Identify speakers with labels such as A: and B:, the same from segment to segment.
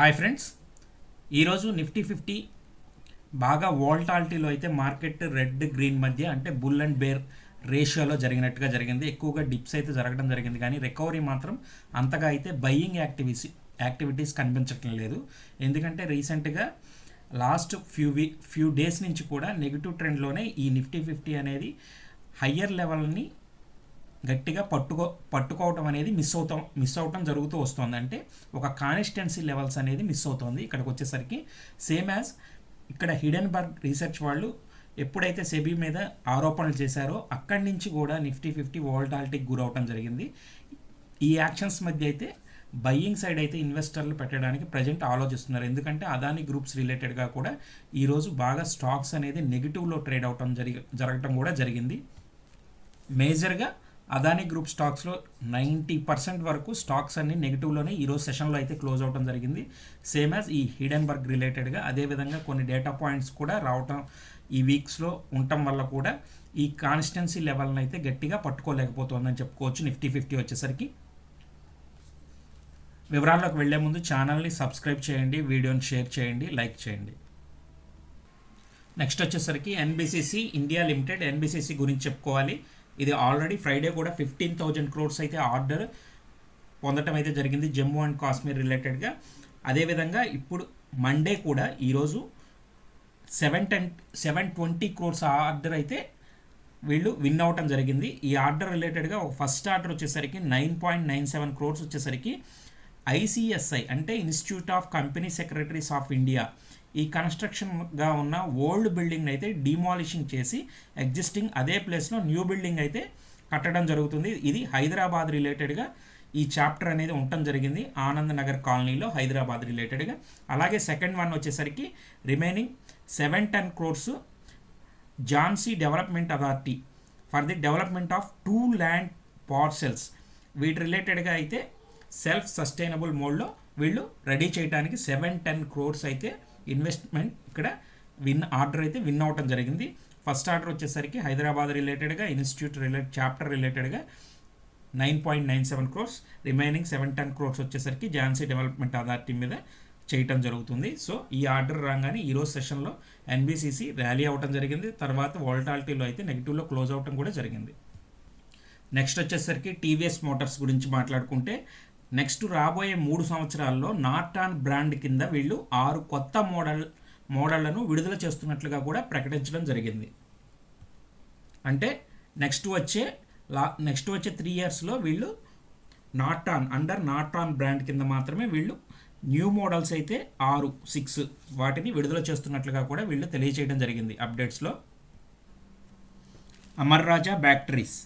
A: Hi friends. ఈరోజు Nifty fifty బాగా వోల్టాలిటీలో అయితే మార్కెట్ రెడ్ గ్రీన్ మధ్య అంటే బుల్ అండ్ బేర్ రేషియోలో జరిగినట్టుగా జరిగింది. ఎక్కువగా డిప్స్ అయితే జరగడం జరిగింది. కానీ రికవరీ మాత్రం అంతగా అయితే బయ్యింగ్ యాక్టివిటీస్ యాక్టివిటీస్ కనిపించట్లేదు లేదు. ఎందుకంటే రీసెంట్గా last few we few days నుంచి కూడా నెగిటివ్ ట్రెండ్లోనే ఈ నిఫ్టీ ఫిఫ్టీ అనేది హయ్యర్ లెవెల్ని గట్టిగా పట్టుకో పట్టుకోవటం అనేది మిస్ అవుతాం మిస్ అవటం జరుగుతూ వస్తుంది. అంటే ఒక కాన్స్టెన్సీ లెవెల్స్ అనేది మిస్ అవుతుంది. ఇక్కడికి వచ్చేసరికి సేమ్ యాజ్ ఇక్కడ హిడెన్ బర్గ్ రీసెర్చ్ వాళ్ళు ఎప్పుడైతే సెబీ మీద ఆరోపణలు చేశారో అక్కడి నుంచి కూడా నిఫ్టీ ఫిఫ్టీ వాల్టాలిటీకి గురవటం జరిగింది. ఈ యాక్షన్స్ మధ్య అయితే బయ్యింగ్ సైడ్ అయితే ఇన్వెస్టర్లు పెట్టడానికి ప్రజెంట్ ఆలోచిస్తున్నారు. ఎందుకంటే అదాని గ్రూప్స్ రిలేటెడ్గా కూడా ఈరోజు బాగా స్టాక్స్ అనేది నెగిటివ్లో ట్రేడ్ అవటం జరిగి జరగటం కూడా జరిగింది. మేజర్గా అదానీ గ్రూప్ స్టాక్స్లో నైంటీ పర్సెంట్ వరకు స్టాక్స్ అన్ని నెగిటివ్లోనే ఈరోజు సెషన్లో అయితే క్లోజ్ అవడం జరిగింది. సేమ్ యాజ్ ఈ హిడెన్బర్గ్ రిలేటెడ్గా అదేవిధంగా కొన్ని డేటా పాయింట్స్ కూడా రావటం ఈ వీక్స్లో ఉండటం వల్ల కూడా ఈ కాన్స్టెన్సీ లెవెల్ని అయితే గట్టిగా పట్టుకోలేకపోతుందని చెప్పుకోవచ్చు నిఫ్టీ ఫిఫ్టీ వచ్చేసరికి. వివరాల్లోకి వెళ్ళే ముందు ఛానల్ని సబ్స్క్రైబ్ చేయండి వీడియోని షేర్ చేయండి లైక్ చేయండి. నెక్స్ట్ వచ్చేసరికి ఎన్బిసిసి ఇండియా లిమిటెడ్ ఎన్బిసిసి గురించి చెప్పుకోవాలి. ఇది ఆల్రెడీ ఫ్రైడే కూడా ఫిఫ్టీన్ థౌజండ్ క్రోర్స్ అయితే ఆర్డర్ పొందటం అయితే జరిగింది జమ్మూ అండ్ కాశ్మీర్ రిలేటెడ్గా అదేవిధంగా ఇప్పుడు మండే కూడా ఈరోజు seven ten seven twenty crores order అయితే వీళ్ళు విన్ అవటం జరిగింది. ఈ ఆర్డర్ రిలేటెడ్గా ఒక ఫస్ట్ ఆర్డర్ వచ్చేసరికి nine point nine seven crores వచ్చేసరికి ఐసిఎస్ఐ అంటే institute of company secretaries of India ఈ కన్స్ట్రక్షన్గా ఉన్న ఓల్డ్ బిల్డింగ్ అయితే డిమాలిషింగ్ చేసి ఎగ్జిస్టింగ్ అదే ప్లేస్లో న్యూ బిల్డింగ్ అయితే కట్టడం జరుగుతుంది. ఇది హైదరాబాద్ రిలేటెడ్గా ఈ చాప్టర్ అనేది ఉండటం జరిగింది. ఆనంద్ నగర్ కాలనీలో హైదరాబాద్ రిలేటెడ్గా. అలాగే సెకండ్ వన్ వచ్చేసరికి remaining seven ten crores Jhansi development authority for the development of two land parcels. వీటి రిలేటెడ్గా అయితే సెల్ఫ్ సస్టైనబుల్ మోడ్లో వీళ్ళు రెడీ చేయడానికి సెవెన్ టెన్ క్రోర్స్ అయితే ఇన్వెస్ట్మెంట్ ఇక్కడ విన్ ఆర్డర్ అయితే విన్ అవటం జరిగింది. ఫస్ట్ ఆర్డర్ వచ్చేసరికి హైదరాబాద్ రిలేటెడ్గా ఇన్స్టిట్యూట్ రిలేటెడ్ చాప్టర్ రిలేటెడ్గా nine point nine seven crores remaining seven ten crores వచ్చేసరికి ఝాన్సీ డెవలప్మెంట్ అథారిటీ మీద చేయటం జరుగుతుంది. సో ఈ ఆర్డర్ రాగానే ఈరోజు సెషన్లో ఎన్బిసిసి ర్యాలీ అవ్వటం జరిగింది. తర్వాత వాల్టాలిటీలో అయితే నెగిటివ్లో క్లోజ్ అవటం కూడా జరిగింది. నెక్స్ట్ వచ్చేసరికి టీవీఎస్ మోటార్స్ గురించి మాట్లాడుకుంటే నెక్స్ట్ రాబోయే మూడు సంవత్సరాల్లో నార్టాన్ బ్రాండ్ కింద వీళ్ళు ఆరు కొత్త మోడల్ మోడళ్ళను విడుదల చేస్తున్నట్లుగా కూడా ప్రకటించడం జరిగింది. అంటే నెక్స్ట్ వచ్చే లా నెక్స్ట్ వచ్చే త్రీ ఇయర్స్లో వీళ్ళు నాటాన్ అండర్ నాటాన్ బ్రాండ్ కింద మాత్రమే వీళ్ళు న్యూ మోడల్స్ అయితే ఆరు సిక్స్ వాటిని విడుదల చేస్తున్నట్లుగా కూడా వీళ్ళు తెలియచేయడం జరిగింది అప్డేట్స్లో అమర్ రాజా బ్యాటరీస్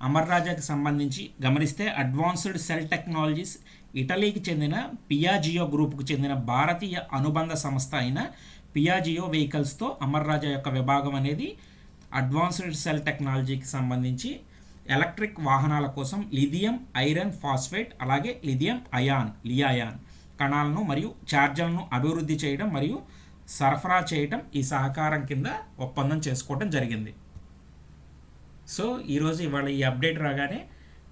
A: అమర్ రాజాకి సంబంధించి గమనిస్తే అడ్వాన్స్డ్ సెల్ టెక్నాలజీస్ ఇటలీకి చెందిన పియాజియో గ్రూప్కు చెందిన భారతీయ అనుబంధ సంస్థ అయిన పియాజియో వెహికల్స్తో అమర్ రాజా యొక్క విభాగం అనేది అడ్వాన్స్డ్ సెల్ టెక్నాలజీకి సంబంధించి ఎలక్ట్రిక్ వాహనాల కోసం లిథియం ఐరన్ ఫాస్ఫేట్ అలాగే లిథియం అయాన్ లియాయాన్ కణాలను మరియు ఛార్జర్లను అభివృద్ధి చేయడం మరియు సరఫరా చేయడం ఈ సహకారం కింద ఒప్పందం చేసుకోవడం జరిగింది. సో ఈరోజు ఇవాళ ఈ అప్డేట్ రాగానే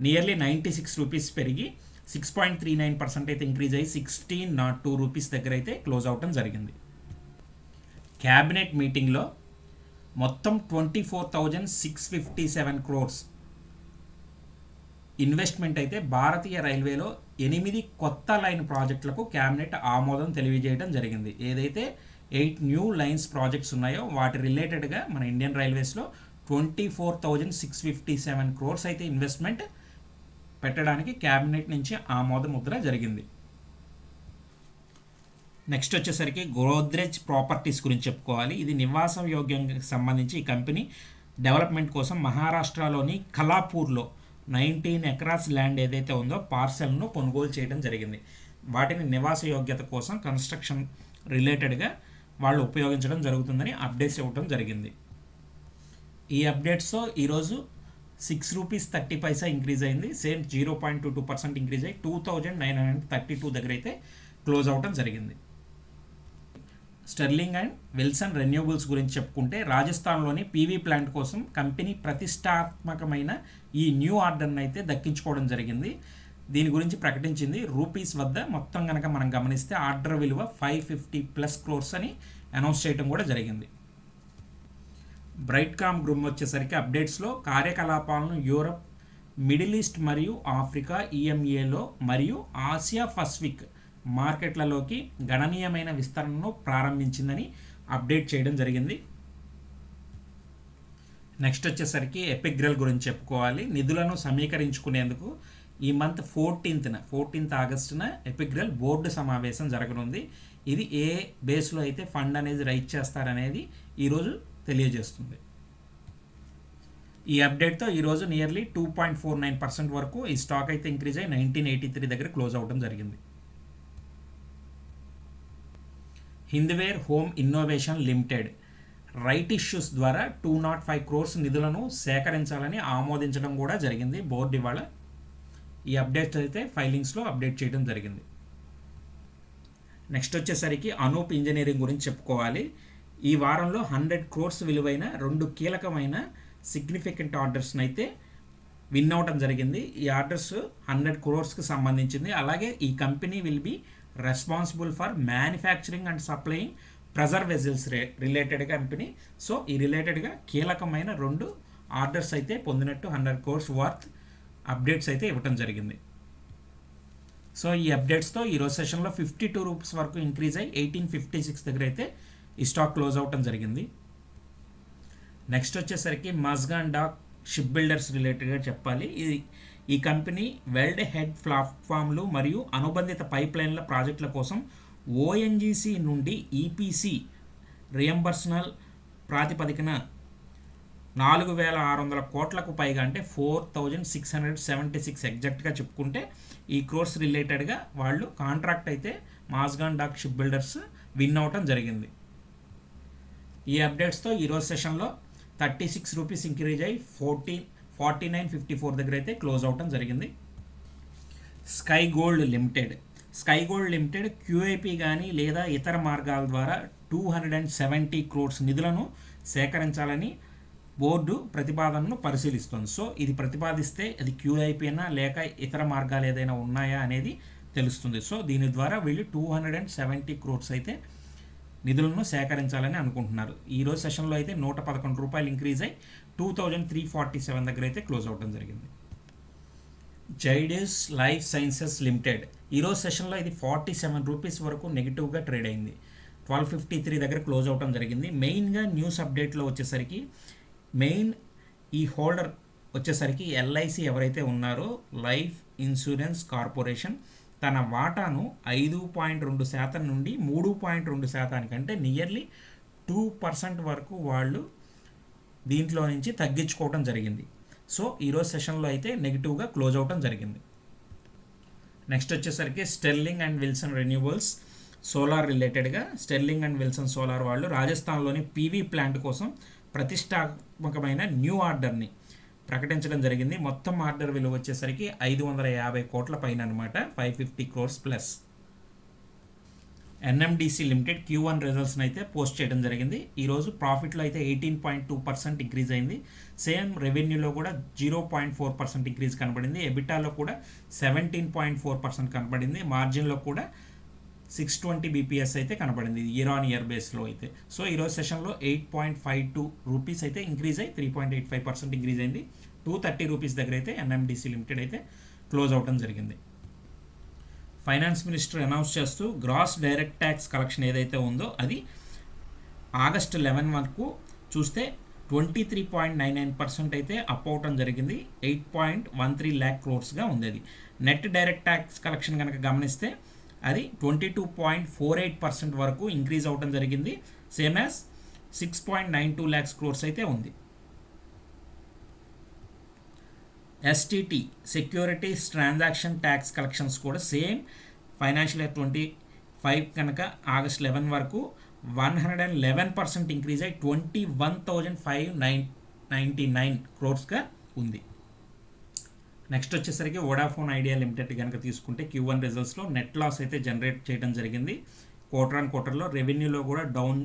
A: నియర్లీ నైంటీ సిక్స్ రూపీస్ పెరిగి six point three nine percent అయితే ఇంక్రీజ్ అయ్యి సిక్స్టీన్ నాట్ టూ రూపీస్ దగ్గర అయితే క్లోజ్ అవటం జరిగింది. క్యాబినెట్ మీటింగ్లో మొత్తం twenty four thousand six fifty seven crores investment అయితే భారతీయ రైల్వేలో ఎనిమిది కొత్త లైన్ ప్రాజెక్టులకు క్యాబినెట్ ఆమోదం తెలియజేయడం జరిగింది. ఏదైతే ఎయిట్ న్యూ లైన్స్ ప్రాజెక్ట్స్ ఉన్నాయో వాటి రిలేటెడ్గా మన Indian రైల్వేస్లో twenty four thousand six fifty seven crores అయితే ఇన్వెస్ట్మెంట్ పెట్టడానికి క్యాబినెట్ నుంచి ఆమోద ముద్ర జరిగింది. నెక్స్ట్ వచ్చేసరికి గోద్రేజ్ ప్రాపర్టీస్ గురించి చెప్పుకోవాలి. ఇది నివాసం యోగ్యంకి సంబంధించి ఈ కంపెనీ డెవలప్మెంట్ కోసం మహారాష్ట్రలోని కలాపూర్లో నైన్టీన్ ఎకరాస్ ల్యాండ్ ఏదైతే ఉందో పార్సెల్ను కొనుగోలు చేయడం జరిగింది. వాటిని నివాస యోగ్యత కోసం కన్స్ట్రక్షన్ రిలేటెడ్గా వాళ్ళు ఉపయోగించడం జరుగుతుందని అప్డేట్స్ ఇవ్వడం జరిగింది. ఈ అప్డేట్స్తో ఈరోజు six rupees thirty paisa increase అయింది. Same zero point two two percent increase అయ్యి two thousand nine hundred thirty two దగ్గర అయితే క్లోజ్ అవటం జరిగింది. స్టెర్లింగ్ అండ్ విల్సన్ రెన్యూబుల్స్ గురించి చెప్పుకుంటే రాజస్థాన్లోని పీవీ ప్లాంట్ కోసం కంపెనీ ప్రతిష్టాత్మకమైన ఈ న్యూ ఆర్డర్ని అయితే దక్కించుకోవడం జరిగింది. దీని గురించి ప్రకటించింది రూపీస్ వద్ద మొత్తం కనుక మనం గమనిస్తే ఆర్డర్ విలువ ఫైవ్ ఫిఫ్టీ ప్లస్ క్రోర్స్ అని అనౌన్స్ చేయడం కూడా జరిగింది. బ్రైట్కామ్ గ్రూమ్ వచ్చేసరికి అప్డేట్స్లో కార్యకలాపాలను యూరప్ మిడిల్ ఈస్ట్ మరియు ఆఫ్రికా ఈఎంఏలో మరియు ఆసియా పసిఫిక్ మార్కెట్లలోకి గణనీయమైన విస్తరణను ప్రారంభించిందని అప్డేట్ చేయడం జరిగింది. నెక్స్ట్ వచ్చేసరికి ఎపిగ్రల్ గురించి చెప్పుకోవాలి. నిధులను సమీకరించుకునేందుకు ఈ మంత్ ఫోర్టీన్త్న ఫోర్టీన్త్ ఆగస్టున ఎపిగ్రల్ బోర్డు సమావేశం జరగనుంది. ఇది ఏ బేస్లో అయితే ఫండ్ అనేది రైట్ చేస్తారనేది ఈరోజు తెలియజేస్తుంది. ఈ అప్డేట్తో ఈరోజు nearly two point four nine percent వరకు ఈ స్టాక్ అయితే ఇంక్రీజ్ అయ్యి నైన్టీన్ ఎయిటీ త్రీ దగ్గర క్లోజ్ అవడం జరిగింది. Hindware home innovation limited right issues ద్వారా టూ నాట్ ఫైవ్ క్రోర్స్ నిధులను సేకరించాలని ఆమోదించడం కూడా జరిగింది. బోర్డు ఇవాళ ఈ అప్డేట్ అయితే ఫైలింగ్స్లో అప్డేట్ చేయడం జరిగింది. నెక్స్ట్ వచ్చేసరికి అనూప్ ఇంజనీరింగ్ గురించి చెప్పుకోవాలి. ఈ వారంలో హండ్రెడ్ క్రోర్స్ విలువైన రెండు కీలకమైన సిగ్నిఫికెంట్ ఆర్డర్స్ని అయితే విన్ అవటం జరిగింది. ఈ ఆర్డర్స్ హండ్రెడ్ క్రోర్స్కి సంబంధించింది. అలాగే ఈ company will be responsible for manufacturing and supplying pressure vessels ray related company so ఈ రిలేటెడ్గా కీలకమైన రెండు ఆర్డర్స్ అయితే పొందినట్టు హండ్రెడ్ కోర్స్ వర్త్ అప్డేట్స్ అయితే ఇవ్వటం జరిగింది. సో ఈ అప్డేట్స్తో ఈరోజు సెషన్లో ఫిఫ్టీ టూ రూపీస్ వరకు ఇంక్రీజ్ అయ్యి ఎయిటీన్ ఫిఫ్టీ సిక్స్ దగ్గర అయితే ఈ స్టాక్ క్లోజ్ అవటం జరిగింది. నెక్స్ట్ వచ్చేసరికి మజ్గాన్ డాక్ షిప్ బిల్డర్స్ రిలేటెడ్గా చెప్పాలి. ఇది ఈ కంపెనీ వెల్డ్ హెడ్ ప్లాట్ఫామ్లు మరియు అనుబంధిత పైప్లైన్ల ప్రాజెక్టుల కోసం ఓఎన్జీసీ నుండి ఈపీసీ రియంబర్సనల్ ప్రాతిపదికన నాలుగు వేల ఆరు వందల కోట్లకు పైగా అంటే four thousand six hundred seventy six ఎగ్జాక్ట్గా చెప్పుకుంటే ఈ కోర్స్ రిలేటెడ్గా వాళ్ళు కాంట్రాక్ట్ అయితే Mazagon dock ship builders win అవటం జరిగింది. ఈ అప్డేట్స్తో ఈరోజు సెషన్లో థర్టీ సిక్స్ రూపీస్ ఇంక్రీజ్ అయ్యి forty forty nine fifty four దగ్గర అయితే క్లోజ్ అవటం జరిగింది. Sky gold limited. Sky gold limited QIP కానీ లేదా ఇతర మార్గాల ద్వారా two hundred and seventy crores నిధులను సేకరించాలని బోర్డు ప్రతిపాదనను పరిశీలిస్తుంది. సో ఇది ప్రతిపాదిస్తే అది క్యూఐపి అయినా లేక ఇతర మార్గాలు ఏదైనా ఉన్నాయా అనేది తెలుస్తుంది. సో దీని ద్వారా వీళ్ళు two hundred and seventy crores అయితే నిధులను సేకరించాలని అనుకుంటున్నారు. ఈరోజు సెషన్లో అయితే నూట పదకొండు రూపాయలు ఇంక్రీజ్ అయ్యి two thousand three forty seven దగ్గర అయితే క్లోజ్ అవడం జరిగింది. జైడెస్ లైఫ్ సైన్సెస్ లిమిటెడ్ ఈరోజు సెషన్లో ఇది ఫార్టీ సెవెన్ రూపీస్ వరకు నెగిటివ్గా ట్రేడ్ అయింది. ట్వెల్వ్ ఫిఫ్టీ త్రీ దగ్గర క్లోజ్ అవడం జరిగింది. మెయిన్గా న్యూస్ అప్డేట్లో వచ్చేసరికి మెయిన్ ఈ హోల్డర్ వచ్చేసరికి ఎల్ఐసి ఎవరైతే ఉన్నారో లైఫ్ ఇన్సూరెన్స్ కార్పొరేషన్ తన వాటాను ఐదు పాయింట్ రెండు శాతం నుండి మూడు పాయింట్ రెండు శాతానికంటే నియర్లీ టూ పర్సెంట్ వరకు వాళ్ళు దీంట్లో నుంచి తగ్గించుకోవడం జరిగింది. సో ఈరోజు సెషన్లో అయితే నెగిటివ్గా క్లోజ్ అవడం జరిగింది. నెక్స్ట్ వచ్చేసరికి Sterling and Wilson renewables solar రిలేటెడ్గా స్టెర్లింగ్ అండ్ విల్సన్ సోలార్ వాళ్ళు రాజస్థాన్లోని పీవీ ప్లాంట్ కోసం ప్రతిష్టాత్మకమైన న్యూ ఆర్డర్ని ప్రకటించడం జరిగింది. మొత్తం ఆర్డర్ విలువ వచ్చేసరికి ఐదు వందల యాభై కోట్ల పైన అనమాట five fifty crores plus. NMDC limited Q one రిజల్ట్స్ని అయితే పోస్ట్ చేయడం జరిగింది. ఈరోజు ప్రాఫిట్లో అయితే eighteen point two percent increase అయింది. సేమ్ రెవెన్యూలో కూడా zero point four percent increase కనబడింది. ఎబిటాలో కూడా సెవెంటీన్ పాయింట్ ఫోర్ పర్సెంట్ కనబడింది. మార్జిన్లో కూడా సిక్స్ ట్వంటీ బీపీఎస్ అయితే కనబడింది. ఇయర్ ఆన్ ఇయర్ బేస్లో అయితే. సో ఈరోజు సెషన్లో eight point five two rupees అయితే ఇంక్రీజ్ అయ్యి three point eight five percent increase అయింది. టూ థర్టీ రూపీస్ దగ్గర అయితే ఎన్ఎండిసి లిమిటెడ్ అయితే క్లోజ్ అవడం జరిగింది. ఫైనాన్స్ మినిస్టర్ అనౌన్స్ చేస్తూ గ్రాస్ డైరెక్ట్ ట్యాక్స్ కలెక్షన్ ఏదైతే ఉందో అది ఆగస్టు లెవెన్ వరకు చూస్తే twenty three point nine nine percent అయితే అప్ అవటం జరిగింది. Eight point one three lakh క్రోర్స్గా ఉంది అది. నెట్ డైరెక్ట్ ట్యాక్స్ కలెక్షన్ కనుక గమనిస్తే అది twenty two point four eight percent వరకు ఇంక్రీజ్ అవడం జరిగింది. Same as six point nine two lakhs crores అయితే ఉంది. STT securities transaction tax collections కూడా same financial year twenty five కనుక ఆగస్ట్ లెవెన్ వరకు one hundred and eleven percent increase అయ్యి twenty one thousand five nine ninety nine క్రోర్స్గా ఉంది. Next వచ్చేసరికి Vodafone Idea limited కనుక తీసుకుంటే క్యూ వన్ రిజల్ట్స్లో net loss అయితే జనరేట్ చేయడం జరిగింది. క్వార్టర్ ఆన్ క్వార్టర్లో రెవెన్యూలో కూడా down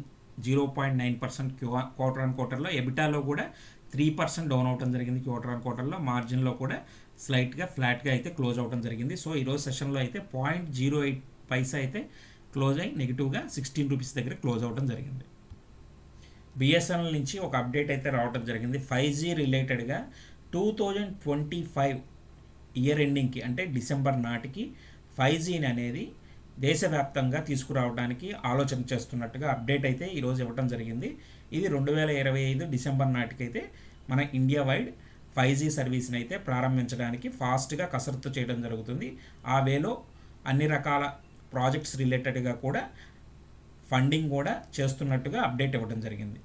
A: zero point nine percent Q quarter on క్వార్టర్లో ఎబిటాలో కూడా త్రీ పర్సెంట్ డౌన్ అవడం జరిగింది క్వార్టర్ ఆన్ క్వార్టర్లో మార్జిన్లో కూడా స్లైట్గా ఫ్లాట్గా అయితే క్లోజ్ అవడం జరిగింది. సో ఈరోజు సెషన్లో అయితే పాయింట్ జీరో ఎయిట్ పైసా అయితే క్లోజ్ అయ్యి నెగిటివ్గా సిక్స్టీన్ రూపీస్ దగ్గర క్లోజ్ అవడం జరిగింది. బిఎస్ఎన్ఎల్ నుంచి ఒక అప్డేట్ అయితే రావడం జరిగింది. ఫైవ్ జీ రిలేటెడ్గా two thousand twenty five year ఎండింగ్కి అంటే డిసెంబర్ నాటికి ఫైవ్ జీని అనేది దేశవ్యాప్తంగా తీసుకురావడానికి ఆలోచన చేస్తున్నట్టుగా అప్డేట్ అయితే ఈరోజు ఇవ్వడం జరిగింది. ఇది రెండు వేల ఇరవై ఐదు డిసెంబర్ నాటికైతే మన ఇండియా వైడ్ ఫైవ్ జీ సర్వీస్ని అయితే ప్రారంభించడానికి ఫాస్ట్గా కసరత్తు చేయడం జరుగుతుంది. ఆ వేలో అన్ని రకాల ప్రాజెక్ట్స్ రిలేటెడ్గా కూడా ఫండింగ్ కూడా చేస్తున్నట్టుగా అప్డేట్ ఇవ్వడం జరిగింది.